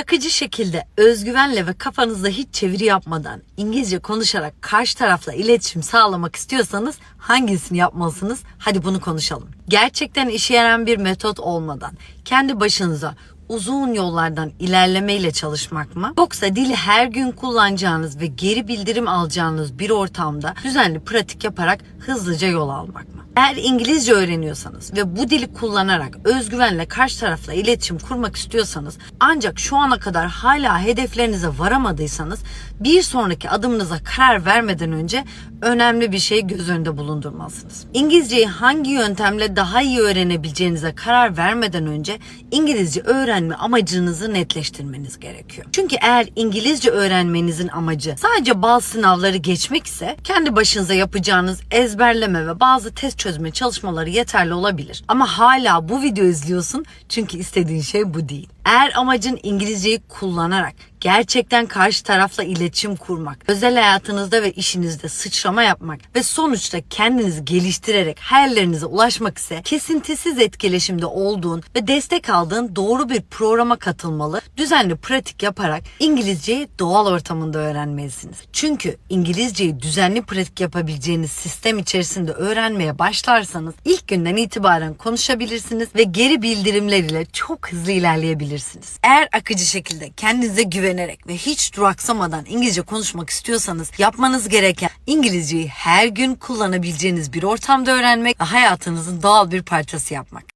Akıcı şekilde, özgüvenle ve kafanızda hiç çeviri yapmadan İngilizce konuşarak karşı tarafla iletişim sağlamak istiyorsanız hangisini yapmalısınız? Hadi bunu konuşalım. Gerçekten işe yarayan bir metot olmadan kendi başınıza uzun yollardan ilerlemeyle çalışmak mı? Yoksa dili her gün kullanacağınız ve geri bildirim alacağınız bir ortamda düzenli pratik yaparak hızlıca yol almak mı? Eğer İngilizce öğreniyorsanız ve bu dili kullanarak özgüvenle karşı tarafla iletişim kurmak istiyorsanız ancak şu ana kadar hala hedeflerinize varamadıysanız bir sonraki adımınıza karar vermeden önce önemli bir şey göz önünde bulundurmalısınız. İngilizceyi hangi yöntemle daha iyi öğrenebileceğinize karar vermeden önce İngilizce öğrenme amacınızı netleştirmeniz gerekiyor. Çünkü eğer İngilizce öğrenmenizin amacı sadece bazı sınavları geçmek ise kendi başınıza yapacağınız ezberleme ve bazı test çözme çalışmaları yeterli olabilir. Ama hala bu video izliyorsun çünkü istediğin şey bu değil. Eğer amacın İngilizceyi kullanarak gerçekten karşı tarafla iletişim kurmak, özel hayatınızda ve işinizde sıçrama yapmak ve sonuçta kendinizi geliştirerek hayallerinize ulaşmak ise kesintisiz etkileşimde olduğun ve destek aldığın doğru bir programa katılmalı, düzenli pratik yaparak İngilizceyi doğal ortamında öğrenmelisiniz. Çünkü İngilizceyi düzenli pratik yapabileceğiniz sistem içerisinde öğrenmeye başlarsanız ilk günden itibaren konuşabilirsiniz ve geri bildirimler ile çok hızlı ilerleyebilirsiniz. Eğer akıcı şekilde kendinize güvenerek ve hiç duraksamadan İngilizce konuşmak istiyorsanız yapmanız gereken İngilizceyi her gün kullanabileceğiniz bir ortamda öğrenmek ve hayatınızın doğal bir parçası yapmak.